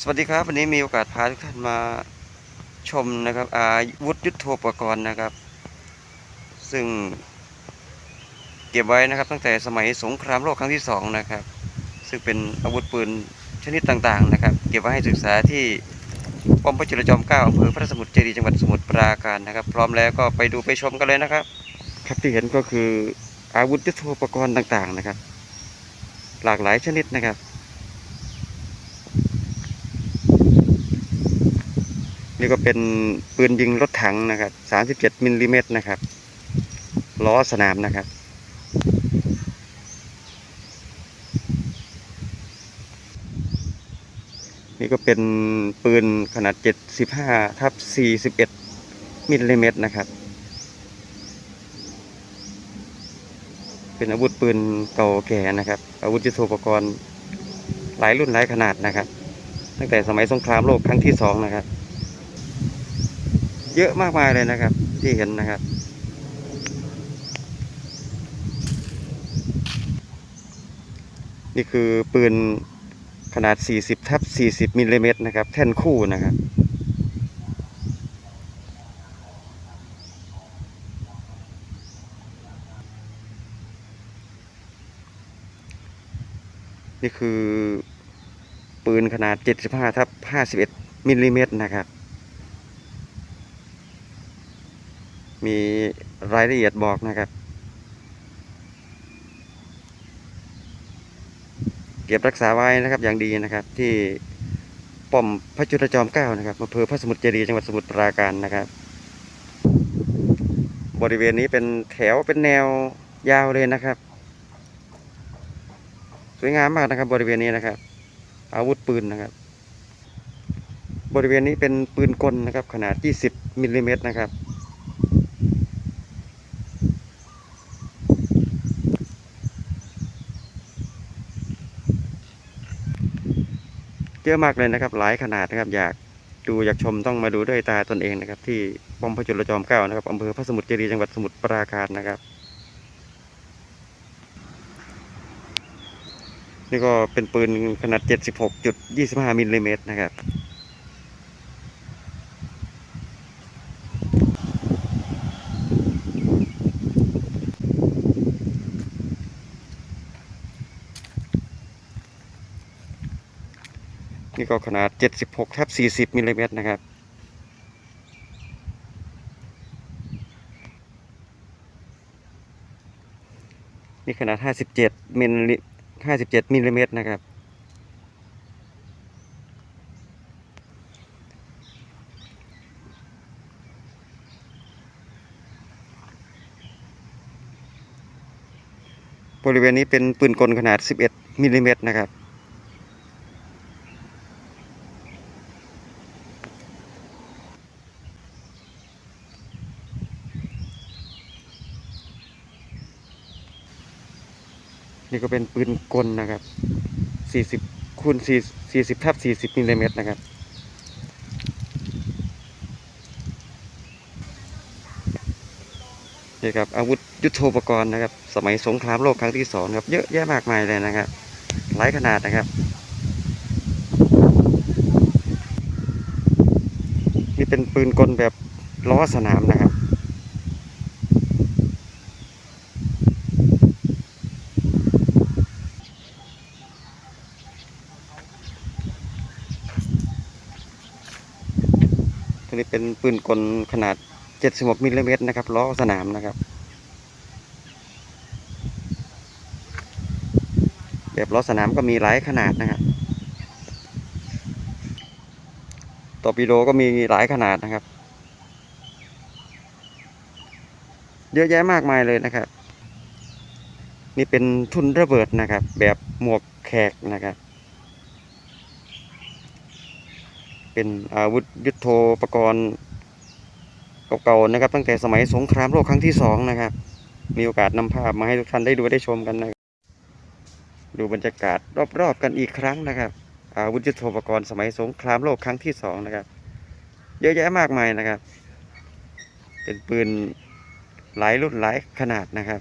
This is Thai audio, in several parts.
สวัสดีครับ วันนี้มีโอกาสพาทุกท่านมาชมนะครับอาวุธยุทโธปกรณ์นะครับ ซึ่งเก็บไว้นะครับ ตั้งแต่สมัยสงครามโลกครั้งที่สองนะครับ ซึ่งเป็นอาวุธปืนชนิดต่างๆนะครับ เก็บไว้ให้ศึกษาที่ป้อมพระจุลจอมเกล้าอำเภอพระสมุทรเจดีย์จังหวัดสมุทรปราการนะครับ พร้อมแล้วก็ไปดูไปชมกันเลยนะครับ ครับที่เห็นก็คืออาวุธยุทโธปกรณ์ต่างๆนะครับ หลากหลายชนิดนะครับ นี่ก็เป็นปืนยิงรถถังนะครับ 37มิลลิเมตรนะครับ ล้อสนามนะครับ นี่ก็เป็นปืนขนาด 75ทับ41มิลลิเมตรนะครับ เป็นอาวุธปืนเก่าแก่นะครับ อาวุธยุทโธปกรณ์หลายรุ่นหลายขนาดนะครับ ตั้งแต่สมัยสงครามโลกครั้งที่สองนะครับ เยอะมากมายเลยนะครับ ที่เห็นนะครับ นี่คือปืนขนาด 40ทับ40มิลลิเมตรนะครับ แท่นคู่นะครับนี่คือปืนขนาด 75ทับ51มิลลิเมตรนะครับ มีรายละเอียดบอกนะครับ เก็บรักษาไว้นะครับอย่างดีนะครับ ที่ป้อมพระจุลจอมเกล้านะครับอำเภอพระสมุทรเจดีจังหวัดสมุทรปราการนะครับ บริเวณนี้เป็นแถวเป็นแนวยาวเลยนะครับ สวยงามมากนะครับบริเวณนี้นะครับ อาวุธปืนนะครับ บริเวณนี้เป็นปืนกลนะครับ ขนาด 20มิลลิเมตรนะครับ เยอะมากเลยนะครับ หลายขนาดนะครับ อยากดูอยากชมต้องมาดูด้วยตาตนเองนะครับ ที่ป้อมพระจุลจอมเกล้านะครับอำเภอพระสมุทรเจดีย์จังหวัดสมุทรปราการนะครับ นี่ก็เป็นปืนขนาด 76.25มิลลิเมตรนะครับ นี่ก็ขนาด 76ทับ40มิลลิเมตรนะครับ นี่ขนาด 57มิลลิ57มิลลิเมตรนะครับ บริเวณนี้เป็นปืนกลขนาด 11มิลลิเมตรนะครับ นี่ก็เป็นปืนกลนะครับ 40คูณ4 40ทับ40มิลลิเมตรนะครับ นี่ครับอาวุธยุทโธปกรณ์นะครับ สมัยสงครามโลกครั้งที่สองครับเยอะแยะมากมายเลยนะครับ หลายขนาดนะครับนี่เป็นปืนกลแบบล้อสนามนะครับ ตัวนี้เป็นปืนกลขนาด 76มิลลิเมตรนะครับล้อสนามนะครับแบบล้อสนามก็มีหลายขนาดนะครับตอปิโดก็มีหลายขนาดนะครับ เยอะแยะมากมายเลยนะครับ นี่เป็นทุนระเบิดนะครับ แบบหมวกแขกนะครับ เป็นอาวุธยุทโธปกรณ์เก่าๆนะครับ ตั้งแต่สมัยสงครามโลกครั้งที่สองนะครับ มีโอกาสนำภาพมาให้ทุกท่านได้ดูได้ชมกันนะครับดูบรรยากาศรอบๆกันอีกครั้งนะครับ อาวุธยุทโธปกรณ์สมัยสงครามโลกครั้งที่สองนะครับ เยอะแยะมากมายนะครับ เป็นปืนหลายรุ่นหลายขนาดนะครับ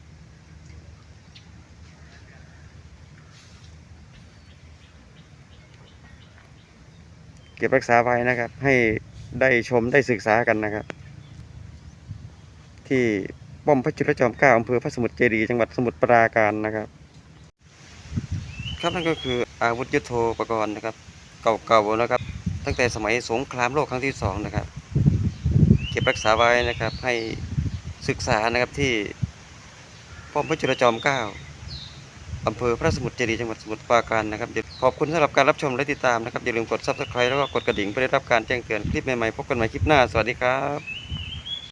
ก็บรักษาไว้นะครับ ให้ได้ชมได้ศึกษากันนะครับ ที่ป้อมพระจุลจอมเกล้าอำเภอพระสมุทรเจดีย์จังหวัดสมุทรปราการนะครับครับนั่นก็คืออาวุธยุโทโธปกรณ์นะครับ เก่าๆนะครับ ตั้งแต่สมัยสงครามโลกครั้งที่สองนะครับ เก็บรักษาไว้นะครับให้ศึกษานะครับที่ป้อมพระจุลจอมเกล้า อำเภอพระสมุทรเจดีย์จังหวัดสมุทรปราการนะครับเดี๋ยวขอบคุณสำหรับการรับชมและติดตามนะครับอย่าลืมกด subscribe แล้วก็กดกระดิ่งเพื่อได้รับการแจ้งเตือนคลิปใหม่ๆพบกันใหม่คลิปหน้าสวัสดีครับ